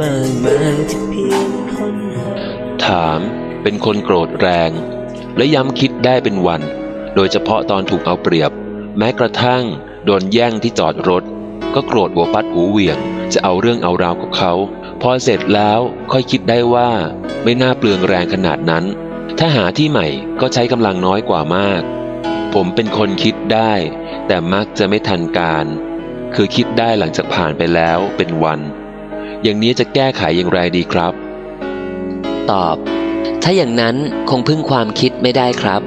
มากมายที่เพียงคนถามเป็นคนโกรธแรง และย้ำคิดได้เป็นวัน โดยเฉพาะตอนถูกเอาเปรียบ แม้กระทั่งโดนแย่งที่จอดรถ ก็โกรธหัวปัดหูเหวี่ยง จะเอาเรื่องเอาราวกับเขา พอเสร็จแล้วค่อยคิดได้ว่า ไม่น่าเปลืองแรงขนาดนั้น ถ้าหาที่ใหม่ก็ใช้กำลังน้อยกว่ามาก ผมเป็นคนคิดได้ แต่มักจะไม่ทันการ คือคิดได้หลังจากผ่านไปแล้วเป็นวัน อย่างนี้จะแก้ไขอย่างไรดีครับ ตอบ ถ้าอย่างนั้นคงพึ่งความคิดไม่ได้ครับ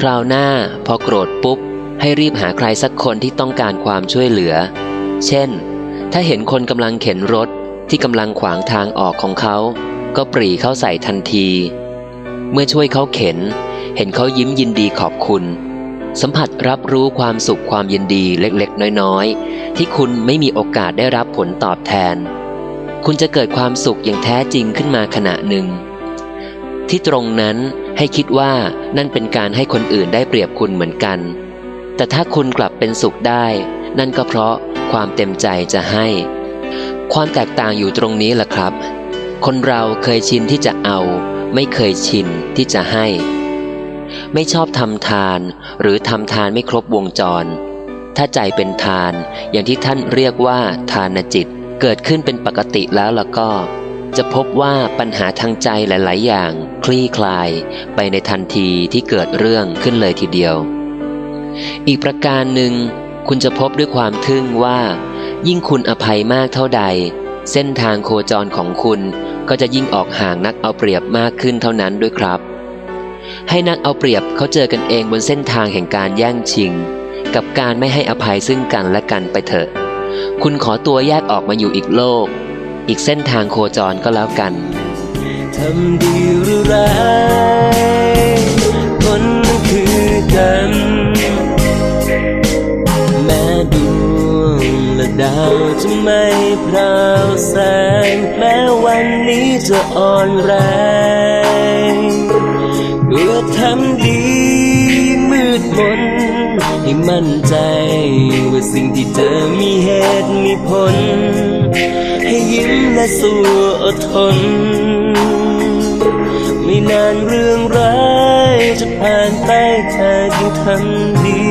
คราวหน้าพอโกรธปุ๊บ ให้รีบหาใครสักคนที่ต้องการความช่วยเหลือ เช่น ถ้าเห็นคนกำลังเข็นรถที่กำลังขวางทางออกของเขา ก็ปรีเข้าใส่ทันที เมื่อช่วยเขาเข็น เห็นเขายิ้มยินดีขอบคุณ สัมผัสรับรู้ความสุขความยินดีเล็กๆ น้อยๆ ที่คุณไม่มีโอกาสได้รับผลตอบแทน คุณจะเกิดความสุขอย่างแท้จริงขึ้นมาขณะหนึ่ง ที่ตรงนั้นให้คิดว่านั่นเป็นการให้คนอื่นได้เปรียบคุณเหมือนกัน แต่ถ้าคุณกลับเป็นสุขได้ นั่นก็เพราะความเต็มใจจะให้ ความแตกต่างอยู่ตรงนี้แหละครับ คนเราเคยชินที่จะเอา ไม่เคยชินที่จะให้ ไม่ชอบทำทาน หรือทำทานไม่ครบวงจร ถ้าใจเป็นทานอย่างที่ท่านเรียกว่าทานจิต เกิดขึ้นเป็นปกติแล้วล่ะก็ จะพบว่าปัญหาทางใจหลาย ๆ อย่าง คลี่คลายไปในทันทีที่เกิดเรื่องขึ้นเลยทีเดียว อีกประการหนึ่ง คุณจะพบด้วยความทึ่งว่า ยิ่งคุณอภัยมากเท่าใด เส้นทางโคจรของคุณก็จะยิ่งออกห่างนักเอาเปรียบมากขึ้นเท่านั้นด้วยครับ ให้นักเอาเปรียบเขาเจอกันเองบนเส้นทางแห่งการแย่งชิง กับการไม่ให้อภัยซึ่งกันและกันไปเถอะ คุณขอตัวแยกออกมาอยู่อีกโลก อีกเส้นทางโคจรก็แล้วกันทำดีหรือร้ายคนคือกันแม้ดวงและดาวจะไม่พราวแสงแม้วันนี้จะอ่อนแรงก็ทำดีมืดมน ให้มั่นใจ ว่าสิ่งที่เจอมีเหตุมีผล ให้ยิ้มและสู้อดทน ไม่นานเรื่องร้ายจะผ่านไปเธอยังทำดี